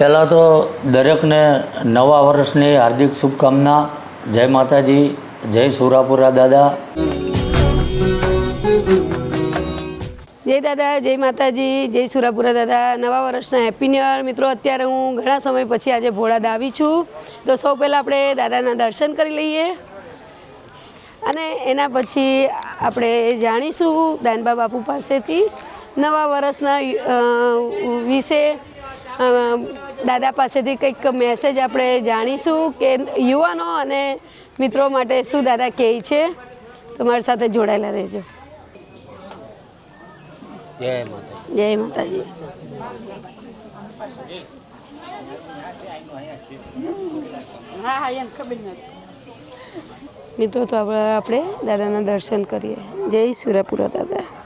પહેલાં તો દરેકને નવા વર્ષની હાર્દિક શુભકામના. જય માતાજી, જય સુરાપુરા દાદા. જય દાદા, જય માતાજી, જય સુરાપુરા દાદા. નવા વર્ષના હેપી ન્યુ મિત્રો, અત્યારે હું ઘણા સમય પછી આજે ભોળા આવી છું. તો સૌ પહેલાં આપણે દાદાના દર્શન કરી લઈએ. અને એના પછી આપણે જાણીશું દાનબા બાપુ પાસેથી નવા વર્ષના વિશે. દાદા પાસેથી કંઈક મેસેજ આપણે જાણીશું કે યુવાનો અને મિત્રો માટે શું દાદા કહે છે? તમારી સાથે જોડાયેલા રહેજો. જય માતા જય માતાજી. મિત્રો તો આપણે આપણે દાદાના દર્શન કરીએ. જય સુરાપુરા દાદા.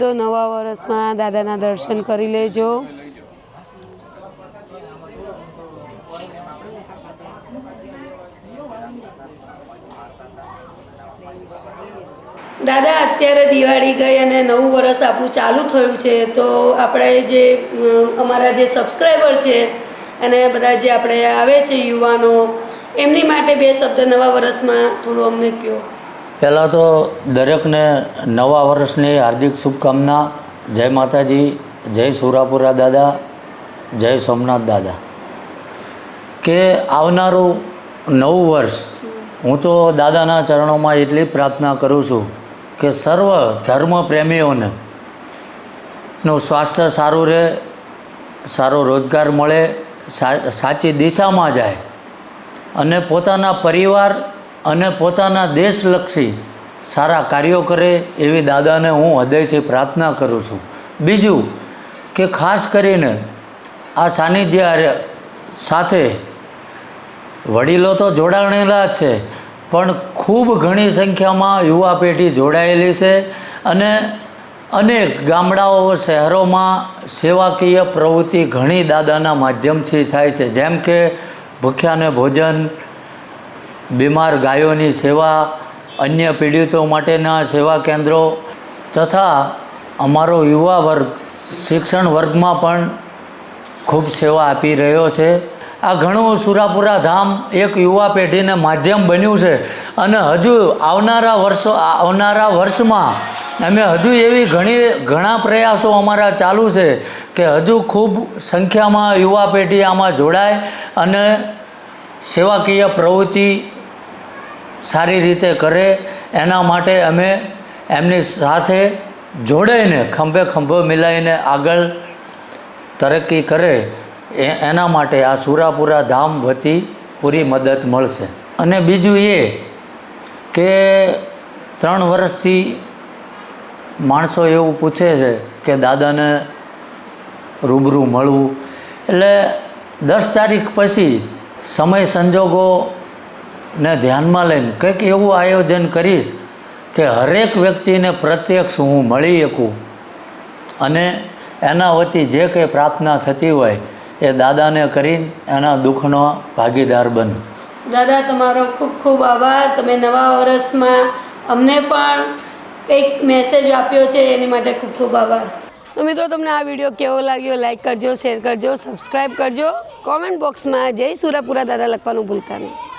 તો નવા વર્ષમાં દાદાના દર્શન કરી લેજો. દાદા, અત્યારે દિવાળી ગઈ અને નવું વર્ષ આપણું ચાલુ થયું છે, તો આપણે જે અમારા જે સબસ્ક્રાઈબર છે અને બધા જે આપણે આવે છે યુવાનો, એમની માટે બે શબ્દ નવા વર્ષમાં થોડું અમને કહો પહેલાં તો દરેકને નવા વર્ષની હાર્દિક શુભકામના. જય માતાજી, જય સુરાપુરા દાદા, જય સોમનાથ દાદા. કે આવનારું નવું વર્ષ, હું તો દાદાના ચરણોમાં એટલી પ્રાર્થના કરું છું કે સર્વ ધર્મ પ્રેમીઓને નું સ્વાસ્થ્ય સારું રહે, સારો રોજગાર મળે સાચી દિશામાં જાય અને પોતાના પરિવાર અને પોતાના દેશલક્ષી સારા કાર્યો કરે એવી દાદાને હું હૃદયથી પ્રાર્થના કરું છું. બીજું કે ખાસ કરીને આ સાનિધ્ય સાથે વડીલો તો જોડાણેલા છે, પણ ખૂબ ઘણી સંખ્યામાં યુવા પેઢી જોડાયેલી છે અને અનેક ગામડાઓ, શહેરોમાં સેવાકીય પ્રવૃત્તિ ઘણી દાદાના માધ્યમથી થાય છે. જેમ કે ભૂખ્યાને ભોજન બીમાર ગાયોની સેવા, અન્ય પીડિતો માટેના સેવા કેન્દ્રો તથા અમારો યુવા વર્ગ, શિક્ષણ વર્ગમાં પણ ખૂબ સેવા આપી રહ્યો છે. આ ઘણું સુરાપુરા ધામ એક યુવા પેઢીને માધ્યમ બન્યું છે અને હજુ આવનારા વર્ષો, આવનારા વર્ષમાં અમે હજુ એવી ઘણી, ઘણા પ્રયાસો અમારા ચાલુ છે કે હજુ ખૂબ સંખ્યામાં યુવા પેઢી આમાં જોડાય અને સેવાકીય પ્રવૃત્તિ સારી રીતે કરે, એના માટે અમે એમની સાથે જોડાઈને ખંભે ખંભો મિલાઈને આગળ તરક્કી કરે, એ એના માટે આ સુરાપુરા ધામ વતી પૂરી મદદ મળશે. અને બીજું એ કે ત્રણ વર્ષથી માણસો એવું પૂછે છે કે દાદાને રૂબરૂ મળવું. એટલે દસ તારીખ પછી સમય સંજોગોને ધ્યાનમાં લઈને કંઈક એવું આયોજન કરીશ કે હરેક વ્યક્તિને પ્રત્યક્ષ હું મળી શકું. અને એના વતી જે કંઈ પ્રાર્થના થતી હોય એ દાદાને કરીને એના દુઃખનો ભાગીદાર બનું. દાદા, તમારો ખૂબ ખૂબ આભાર. તમે નવા વર્ષમાં અમને પણ કંઈક મેસેજ આપ્યો છે, એની માટે ખૂબ ખૂબ આભાર. તો મિત્રો, તમને આ વીડિયો કેવો લાગ્યો? લાઈક કરજો શેર કરજો સબસ્ક્રાઈબ કરજો. કોમેન્ટ બોક્સમાં જય સુરાપુરા દાદા લખવાનું ભૂલતા નહીં.